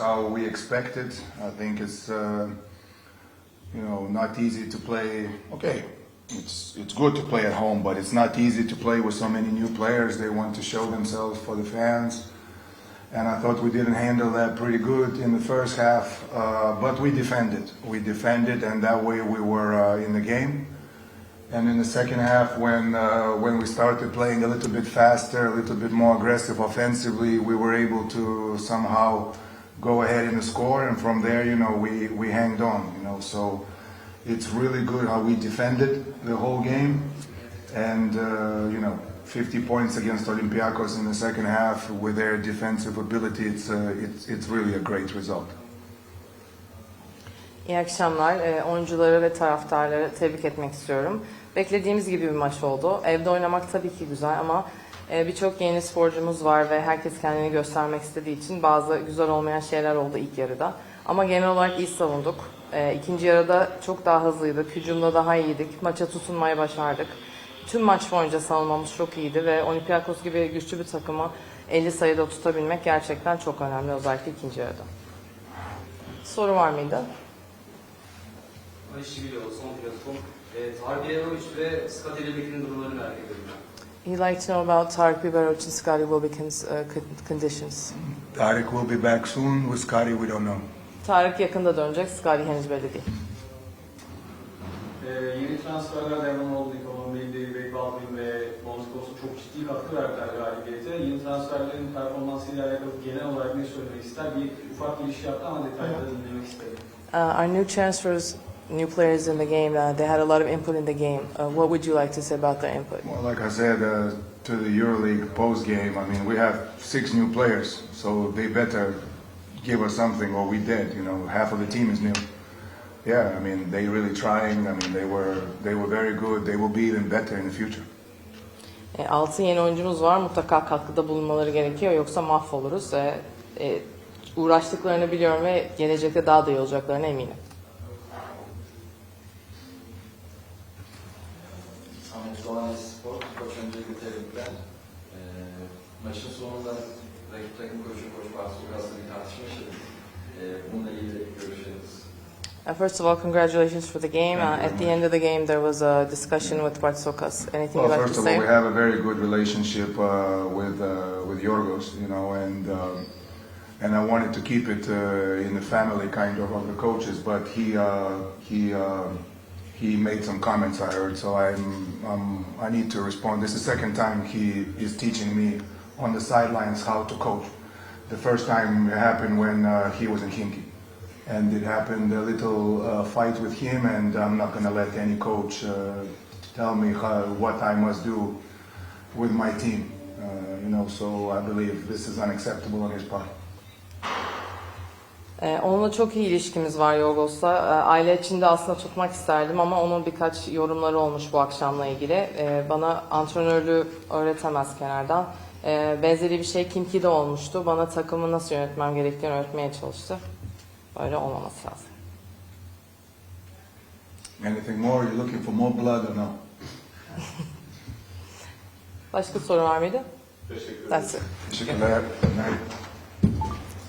how we expected. I think it's uh, you know not easy to play. Okay, it's it's good to play at home, but it's not easy to play with so many new players. They want to show themselves for the fans, and I thought we didn't handle that pretty good in the first half. Uh, but we defended. We defended, and that way we were uh, in the game. And in the second half, when uh, when we started playing a little bit faster, a little bit more aggressive offensively, we were able to somehow go ahead the score. And from there, you know, we we hanged on. You know, so it's really good how we defended the whole game, and uh, you know, 50 points against Olympiacos in the second half with their defensive ability. It's uh, it's it's really a great result. İyi akşamlar. Ee, oyuncuları ve taraftarları tebrik etmek istiyorum. Beklediğimiz gibi bir maç oldu. Evde oynamak tabii ki güzel ama e, birçok yeni sporcumuz var ve herkes kendini göstermek istediği için bazı güzel olmayan şeyler oldu ilk yarıda. Ama genel olarak iyi savunduk. Ee, ikinci yarıda çok daha hızlıydık. Hücumda daha iyiydik. Maça tutunmayı başardık. Tüm maç boyunca savunmamız çok iyiydi ve Olympiakos gibi güçlü bir takımı 50 sayıda tutabilmek gerçekten çok önemli özellikle ikinci yarıda. Soru var mıydı? Ayşe Bilo, son platform. E, Yanoviç ve Scott Elebek'in durumlarını merak ediyorum. He'd like to know about Tarık Biberovic and Scotty Wilbekin's uh, con- conditions. Tarek will be back soon. With Scotty, we don't know. Tarık yakında dönecek, Scotty henüz belli değil. Ee, yeni transferler Devon oldu, Kolombi'de, Wade Baldwin ve Bonskos'u çok ciddi katkı verdiler galibiyete. Yeni transferlerin performansıyla alakalı genel olarak ne söylemek ister? Bir ufak giriş yaptı ama detayları dinlemek isterim. Uh, our new transfers, new players in the game, uh, they had a lot of input in the game. Uh, what would you like to say about their input? Well, like I said uh, to the EuroLeague post game, I mean, we have six new players, so they better give us something, or we dead. You know, half of the team is new. Yeah, I mean, they really trying. I mean, they were they were very good. They will be even better in the future. E, 6 yeni oyuncumuz var, mutlaka katkıda bulunmaları gerekiyor yoksa mahvoluruz. E, e, uğraştıklarını biliyorum ve gelecekte daha da iyi olacaklarına eminim. Ahmet Doğan Spor, koç öncelikle tebrikler. Ee, maçın sonunda rakip takım koçu Koç Bartolgas'la bir tartışma yaşadık. Ee, bununla ilgili görüşleriniz. Uh, first of all, congratulations for the game. Uh, at the much. end of the game, there was a discussion with Bartsokas. Anything Well, you'd like first to of all, say? we have a very good relationship uh, with uh, with Yorgos, you know, and um, and I wanted to keep it uh, in the family kind of of the coaches, but he uh, he um he made some comments I heard, so I'm um, I need to respond. This is the second time he is teaching me on the sidelines how to coach. The first time it happened when uh, he was in Hinky. And it happened a little uh, fight with him, and I'm not going to let any coach uh, tell me how, what I must do with my team. Uh, you know, so I believe this is unacceptable on his part. Ee, onunla çok iyi ilişkimiz var Yorgos'la. Ee, aile içinde aslında tutmak isterdim ama onun birkaç yorumları olmuş bu akşamla ilgili. Ee, bana antrenörlüğü öğretemez kenardan. Ee, benzeri bir şey Kimki'de olmuştu. Bana takımı nasıl yönetmem gerektiğini öğretmeye çalıştı. Böyle olmaması lazım. Anything more? You're looking for more blood or no? Başka soru var mıydı? Teşekkür ederim. Teşekkürler.